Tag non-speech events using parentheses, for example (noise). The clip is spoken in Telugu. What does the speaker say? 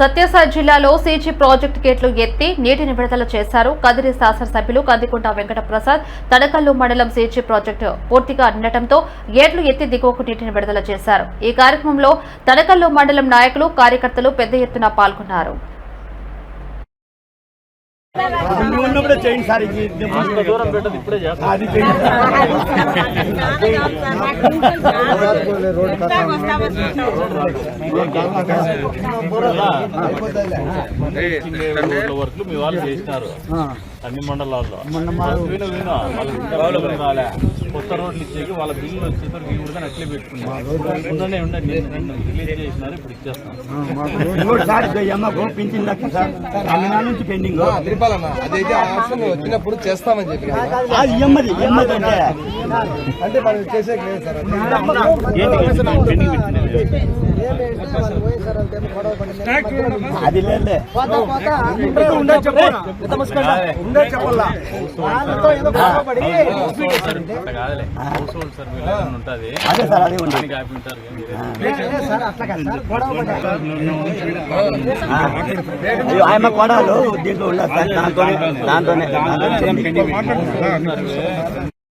సత్యసాయి జిల్లాలో సీజీ ప్రాజెక్టు గేట్లు ఎత్తి నీటిని విడుదల చేశారు. కదిరి శాసనసభ్యులు కందికుంట వెంకట ప్రసాద్ తడకల్లు మండలం సీజీ ప్రాజెక్టు పూర్తిగా నిండటంతో గేట్లు ఎత్తి దిగువకు నీటిని విడుదల చేశారు. ఈ కార్యక్రమంలో తడకల్లు మండలం నాయకులు కార్యకర్తలు పెద్ద ఎత్తున పాల్గొన్నారు. ఉన్నప్పుడే చేయండి సార్ ఇది దూరం పెట్టదు ఇప్పుడే చేస్తాం. అది చేయండి. (laughs) రోడ్ల వర్క్లు మీ వాళ్ళు చేసినారు అన్ని మండలాల్లో రాలే కొత్త రోడ్లు ఇచ్చేకి వాళ్ళ బిల్లులు వచ్చేసరికి కూడా అట్లే పెట్టుకున్నారు ఉండండి రిలీజ్ చేసినారు ఇప్పుడు ఇచ్చేస్తాం నుంచి పెండింగ్ అదైతే ఆప్షన్ వచ్చినప్పుడు చేస్తామని చెప్పి అంటే మనం చేసే లేదు సార్ అది అదే అదే ఆయమ్మ కొడాలు దీంట్లో ఉన్నారు సార్ దాంతోనే దాంతోనే